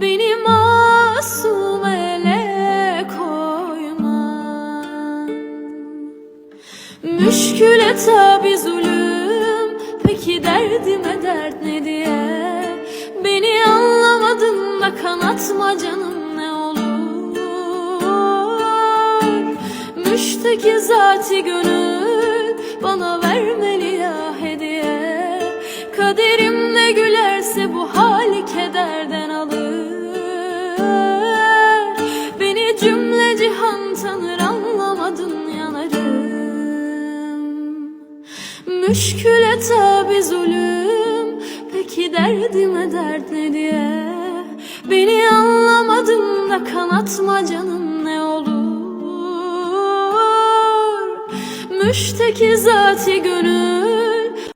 Beni masum ele koyman Müşküle tabi zulüm Peki derdime dert ne diye? Beni anlamadın da kanatma canım ne olur? Müşteki zati gönül Bana vermeli ya hediye. Kaderimle gülerse bu hali keder. Müşküle tabi zulüm. Peki derdime dert ne diye? Beni anlamadın da kanatma canım ne olur? Müşteki zati gönül